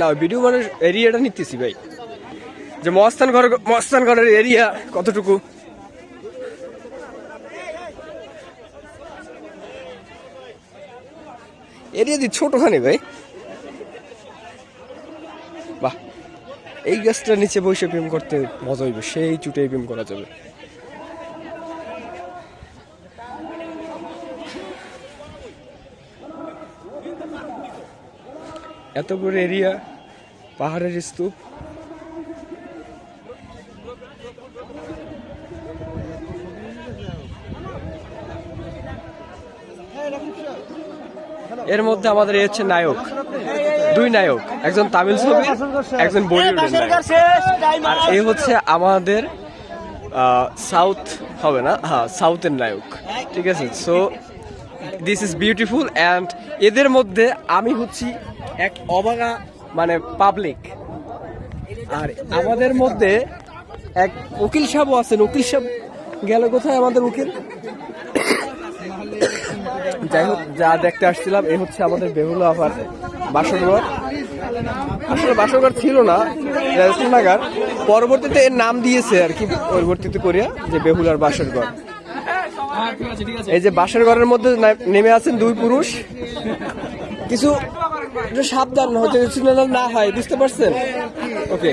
না ভিডিও মানে এরিয়াটা নিতেছি ভাই। যে মস্তান ঘর মস্তান ঘরের এরিয়া কতটুকু? এরিয়া দি ছোটখানি ভাই। বাহ, এই গাছটার নিচে বসে প্রেম করতে মজা হইবে, সেই চুটে প্রেম করা যাবে। এত বড় এরিয়া পাহাড়ের স্তূপ। এর মধ্যে আমাদের হচ্ছে নায়ক। দুই নায়ক একজন তামিল ছবি একজন বলিউডের নায়ক। আর এই হচ্ছে আমাদের সাউথ হবে না হ্যাঁ সাউথের নায়ক। ঠিক আছে so this is beautiful and এদের মধ্যে আমি হচ্ছি এক অবাগা মানে পাবলিক আর আমাদের মধ্যে এক উকিল সাহেবও আছেন উকিল সাহেব গেল কোথায় আমাদের উকিল? যাই হোক, যা দেখতে আসছিলাম, এ হচ্ছে আমাদের বেহুলা আবার বাসরঘর আসলে বাসরঘর ছিল না নাগার। পরবর্তীতে এর নাম দিয়েছে আর কি, পরবর্তীতে করিয়া যে বেহুলার বাসরঘর এই যে বাসের ঘরের মধ্যে নেমে আছেন দুই পুরুষ। কিছু সাবধান হচ্ছে কিছু না হয়, বুঝতে পারছেন? ওকে